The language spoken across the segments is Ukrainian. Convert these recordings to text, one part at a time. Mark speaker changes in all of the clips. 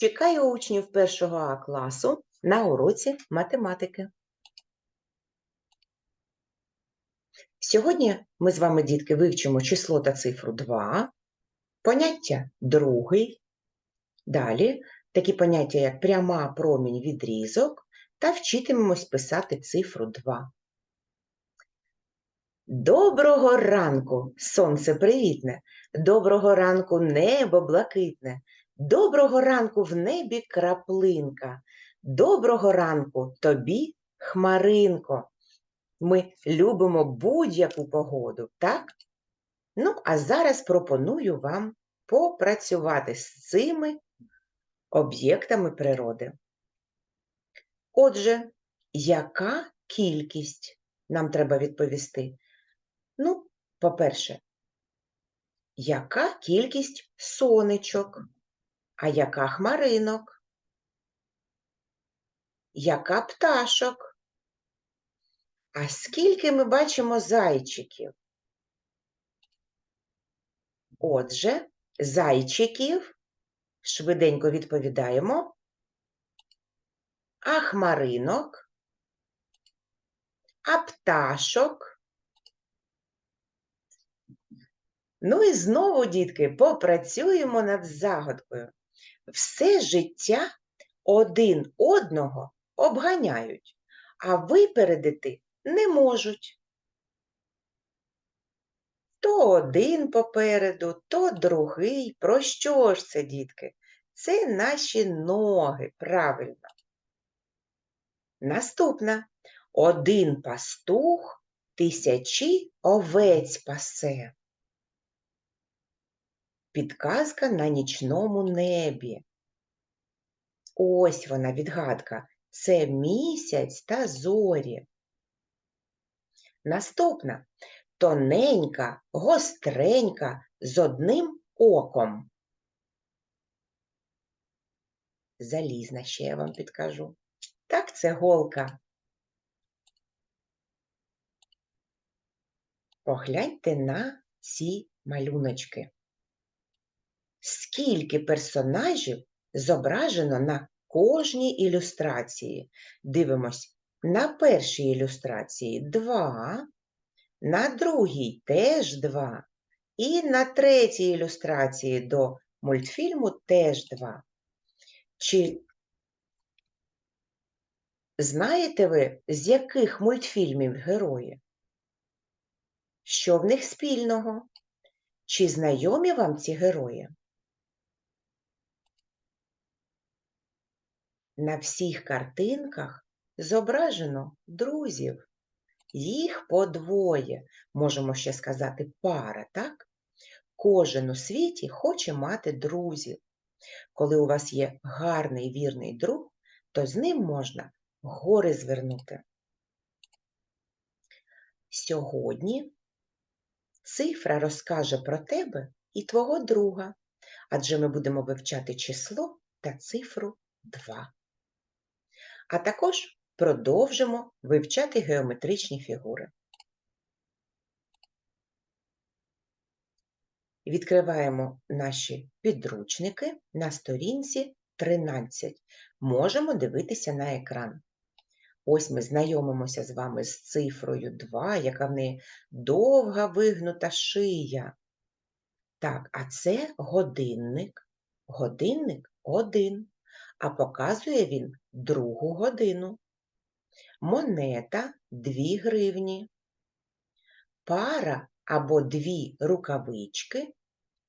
Speaker 1: Чекаю учнів першого А класу на уроці математики. Сьогодні ми з вами, дітки, вивчимо число та цифру 2, поняття другий, далі такі поняття, як пряма, промінь, відрізок, та вчитимемось писати цифру 2. Доброго ранку, сонце привітне, доброго ранку, небо блакитне, доброго ранку в небі краплинка, доброго ранку тобі, хмаринко. Ми любимо будь-яку погоду, так? Ну, а зараз пропоную вам попрацювати з цими об'єктами природи. Отже, яка кількість нам треба відповісти? Ну, по-перше, яка кількість сонечок? А яка хмаринок? Яка пташок? А скільки ми бачимо зайчиків? Отже, зайчиків швиденько відповідаємо. А хмаринок? А пташок? Ну і знову, дітки, попрацюємо над загадкою. Все життя один одного обганяють, а випередити не можуть. То один попереду, то другий. Про що ж це, дітки? Це наші ноги, правильно. Наступна. Один пастух тисячі овець пасе. Підказка на нічному небі. Ось вона відгадка. Це місяць та зорі. Наступна тоненька, гостренька, з одним оком. Залізна ще я вам підкажу. Так, це голка. Погляньте на ці малюночки. Скільки персонажів зображено на кожній ілюстрації? Дивимось, на першій ілюстрації два, на другій теж два, і на третій ілюстрації до мультфільму теж два. Чи знаєте ви, з яких мультфільмів герої? Що в них спільного? Чи знайомі вам ці герої? На всіх картинках зображено друзів. Їх по двоє, можемо ще сказати, пара, так? Кожен у світі хоче мати друзів. Коли у вас є гарний вірний друг, то з ним можна гори звернути. Сьогодні цифра розкаже про тебе і твого друга, адже ми будемо вивчати число та цифру 2. А також продовжимо вивчати геометричні фігури. Відкриваємо наші підручники на сторінці 13. Можемо дивитися на екран. Ось ми знайомимося з вами з цифрою 2, яка в неї довга вигнута шия. Так, а це годинник. Годинник 1 а показує він другу годину. Монета 2 гривні, пара або дві рукавички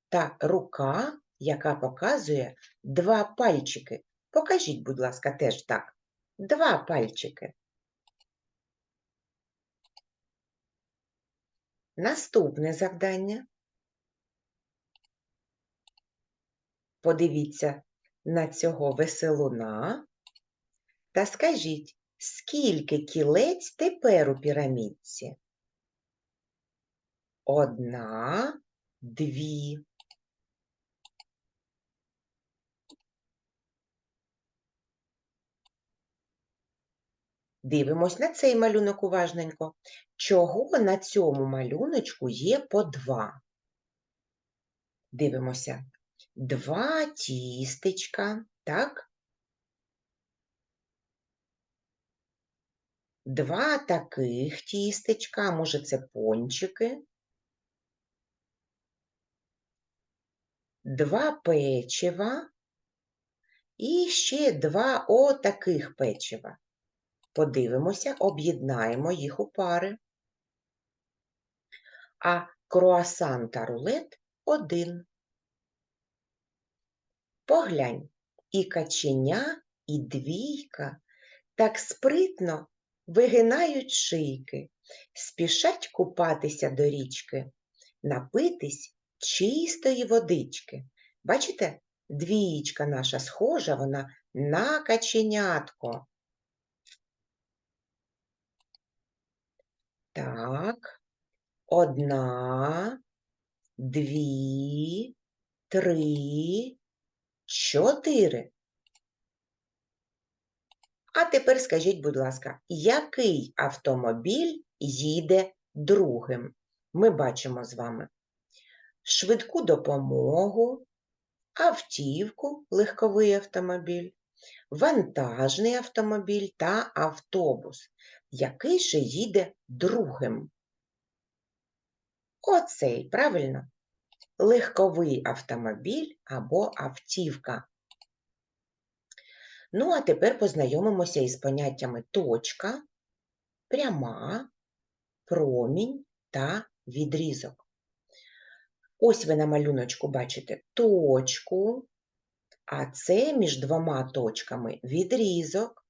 Speaker 1: та рука, яка показує два пальчики. Покажіть, будь ласка, теж так. Два пальчики. Наступне завдання. Подивіться на цього веселуна та скажіть, скільки кілець тепер у пірамідці? Одна, дві. Дивимось на цей малюнок уважненько. Чого на цьому малюночку є по два? Дивимося. Два тістечка, так? Два таких тістечка, може це пончики. Два печива і ще два отаких печива. Подивимося, об'єднаємо їх у пари. А круасан та рулет один. Поглянь, і каченя, і двійка так спритно вигинають шийки, спішать купатися до річки, напитись чистої водички. Бачите, двієчка наша схожа, вона на каченятко. Так, одна, дві, три, чотири. А тепер скажіть, будь ласка, який автомобіль їде другим? Ми бачимо з вами швидку допомогу, автівку, легковий автомобіль, вантажний автомобіль та автобус. Який же їде другим? Оцей, правильно? Легковий автомобіль або автівка. Ну, а тепер познайомимося із поняттями точка, пряма, промінь та відрізок. Ось ви на малюночку бачите точку, а це між двома точками відрізок.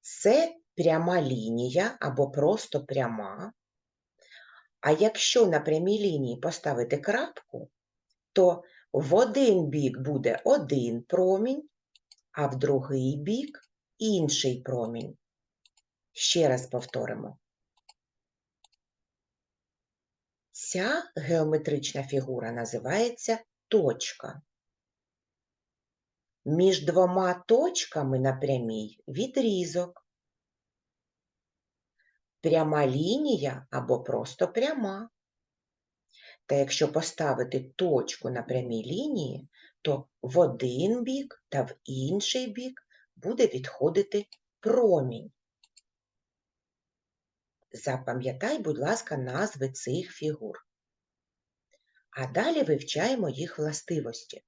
Speaker 1: Це пряма лінія або просто пряма. А якщо на прямій лінії поставити крапку, то в один бік буде один промінь, а в другий бік інший промінь. Ще раз повторимо. Ця геометрична фігура називається точка. Між двома точками на прямій відрізок. Пряма лінія або просто пряма. Та якщо поставити точку на прямій лінії, то в один бік та в інший бік буде відходити промінь. Запам'ятай, будь ласка, назви цих фігур. А далі вивчаємо їх властивості.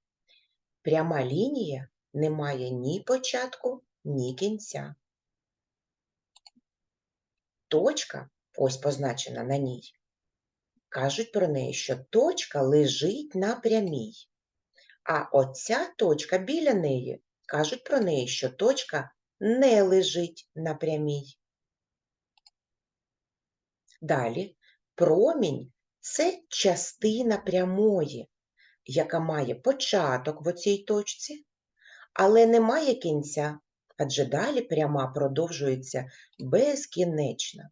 Speaker 1: Пряма лінія не має ні початку, ні кінця. Точка, ось позначена на ній, кажуть про неї, що точка лежить на прямій. А оця точка біля неї кажуть про неї, що точка не лежить на прямій. Далі промінь це частина прямої, яка має початок в оцій точці, але не має кінця, адже далі пряма продовжується безкінечно.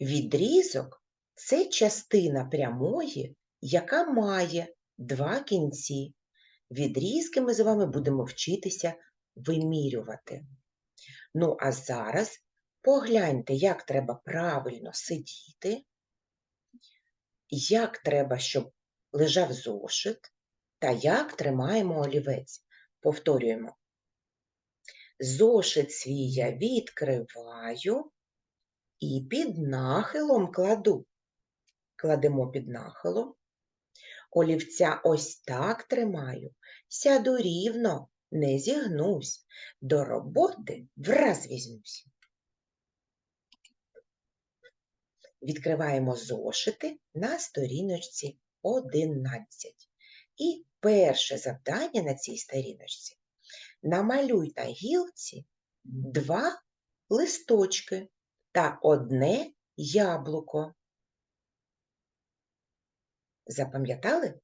Speaker 1: Відрізок це частина прямої, яка має два кінці. Відрізки ми з вами будемо вчитися вимірювати. Ну, а зараз погляньте, як треба правильно сидіти, як треба, щоб лежав зошит, та як тримаємо олівець. Повторюємо. Зошит свій я відкриваю і під нахилом кладу. Кладемо під нахилом. Олівця ось так тримаю, сяду рівно, не зігнусь, до роботи враз візьмусь. Відкриваємо зошити на сторіночці 11. І перше завдання на цій сторіночці намалюй на гілці два листочки та одне яблуко. Запам'ятали?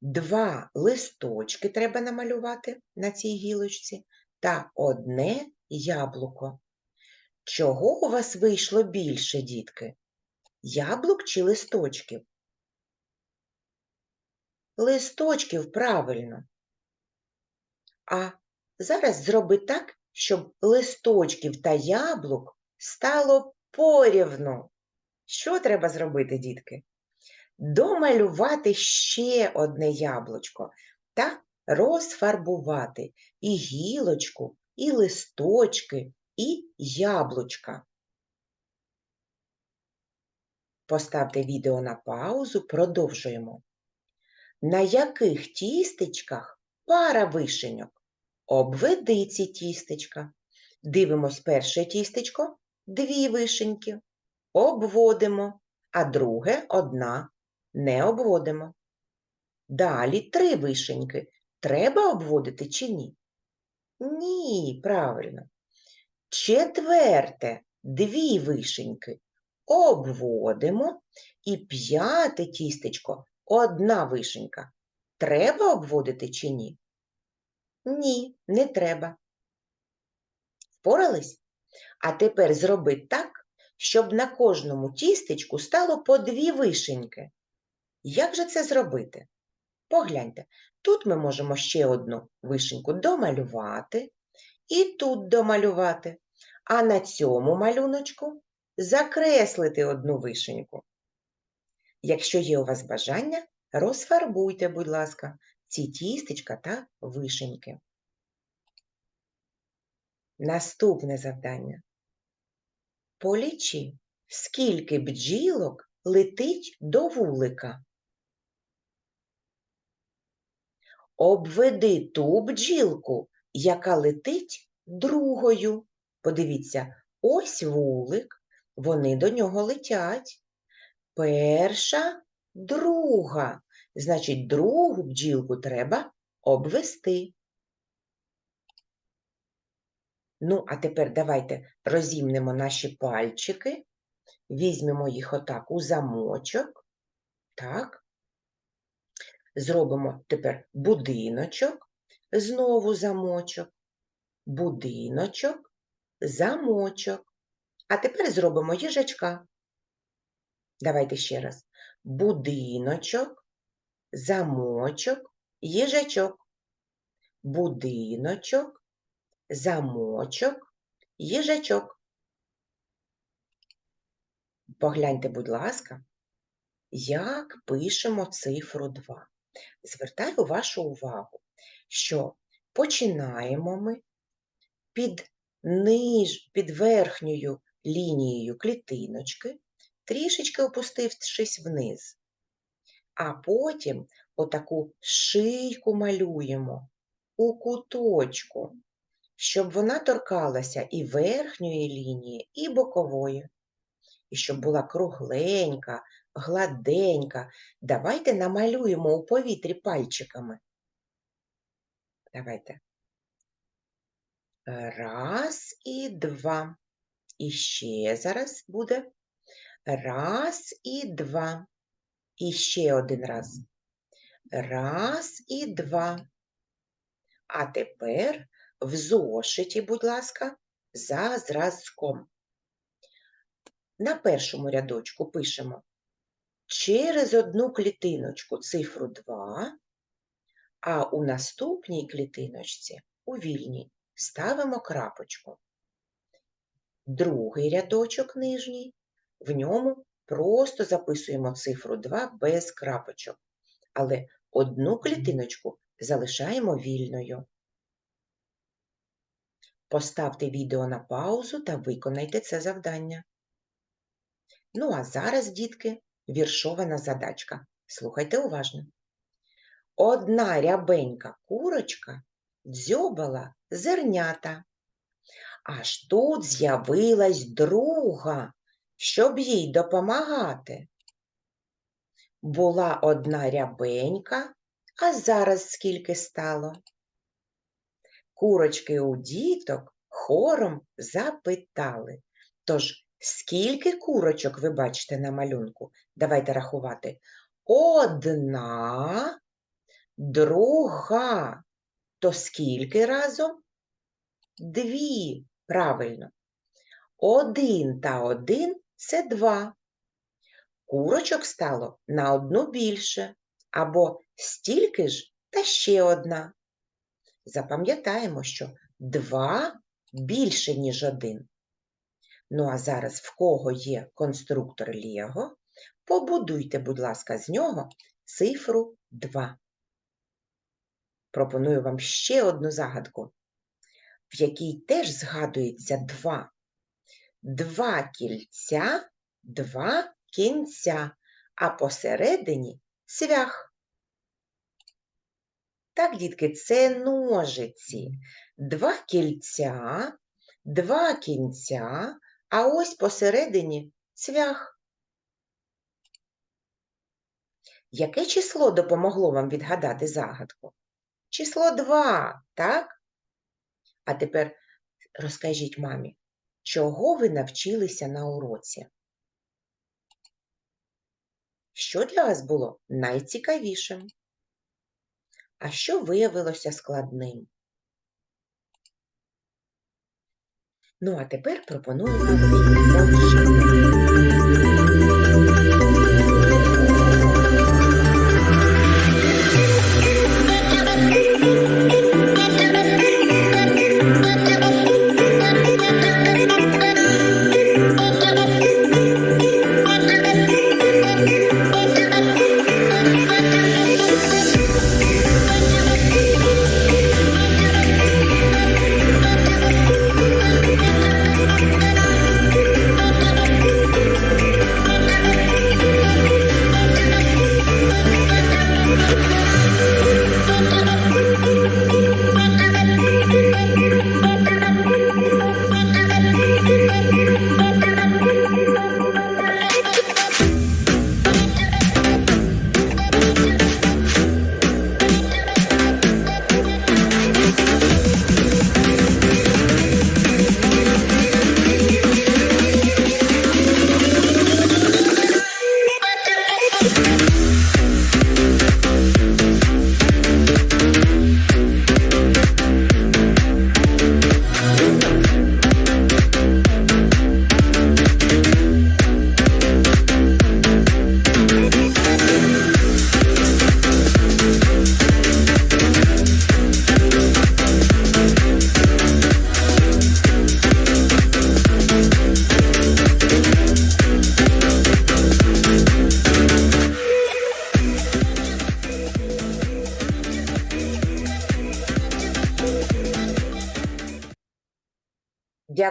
Speaker 1: Два листочки треба намалювати на цій гілочці та одне яблуко. Чого у вас вийшло більше, дітки? Яблук чи листочків? Листочків правильно. А зараз зроби так, щоб листочків та яблук стало порівну. Що треба зробити, дітки? Домалювати ще одне яблучко та розфарбувати і гілочку, і листочки, і яблучка. Поставте відео на паузу, продовжуємо. На яких тістечках пара вишеньок? Обведи ці тістечка. Дивимось перше тістечко, дві вишеньки. Обводимо, а друге одна. Не обводимо. Далі три вишеньки. Треба обводити чи ні? Ні, правильно. Четверте, дві вишеньки. Обводимо. І п'яте тістечко, одна вишенька. Треба обводити чи ні? Ні, не треба. Впорались? А тепер зроби так, щоб на кожному тістечку стало по дві вишеньки. Як же це зробити? Погляньте, тут ми можемо ще одну вишеньку домалювати і тут домалювати, а на цьому малюночку закреслити одну вишеньку. Якщо є у вас бажання, розфарбуйте, будь ласка, ці тістечка та вишеньки. Наступне завдання. Полічи, скільки бджілок летить до вулика. Обведи ту бджілку, яка летить другою. Подивіться, ось вулик, вони до нього летять. Перша, друга. Значить, другу бджілку треба обвести. Ну, а тепер давайте розімнемо наші пальчики, візьмемо їх отак у замочок. Так. Зробимо тепер будиночок, знову замочок, будиночок, замочок. А тепер зробимо їжачка. Давайте ще раз. Будиночок, замочок, їжачок. Будиночок, замочок, їжачок. Погляньте, будь ласка, як пишемо цифру 2. Звертаю вашу увагу, що починаємо ми під, ниж, під верхньою лінією клітиночки, трішечки опустившись вниз, а потім отаку шийку малюємо у куточку, щоб вона торкалася і верхньої лінії, і бокової. І щоб була кругленька, гладенька. Давайте намалюємо у повітрі пальчиками. Давайте. Раз і два. І ще зараз буде. Раз і два. І ще один раз. Раз і два. А тепер в зошиті, будь ласка, за зразком. На першому рядочку пишемо через одну клітиночку цифру 2, а у наступній клітиночці, у вільній, ставимо крапочку. Другий рядочок нижній, в ньому просто записуємо цифру 2 без крапочок, але одну клітиночку залишаємо вільною. Поставте відео на паузу та виконайте це завдання. Ну, а зараз, дітки, віршована задачка. Слухайте уважно. Одна рябенька курочка дзьобала зернята. Аж тут з'явилась друга, щоб їй допомагати. Була одна рябенька, а зараз скільки стало? Курочки у діток хором запитали. Тож Скільки курочок ви бачите на малюнку? Давайте рахувати. Одна, друга. То скільки разом? Дві. Правильно. Один та один це два. Курочок стало на одну більше. Або стільки ж та ще одна. Запам'ятаємо, що два більше, ніж один. Ну, а зараз в кого є конструктор Лего, побудуйте, будь ласка, з нього цифру 2. пропоную вам ще одну загадку, в якій теж згадується два. Два кільця, два кінця, а посередині цвях. Так, дітки, це ножиці. Два кільця, два кінця, а ось посередині цвях. Яке число допомогло вам відгадати загадку? Число 2, так? А тепер розкажіть мамі, чого ви навчилися на уроці? Що для вас було найцікавішим? А що виявилося складним? Ну, а тепер пропоную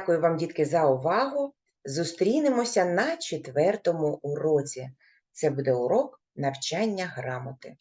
Speaker 1: Дякую вам, дітки, за увагу. Зустрінемося на четвертому уроці. Це буде урок навчання грамоти.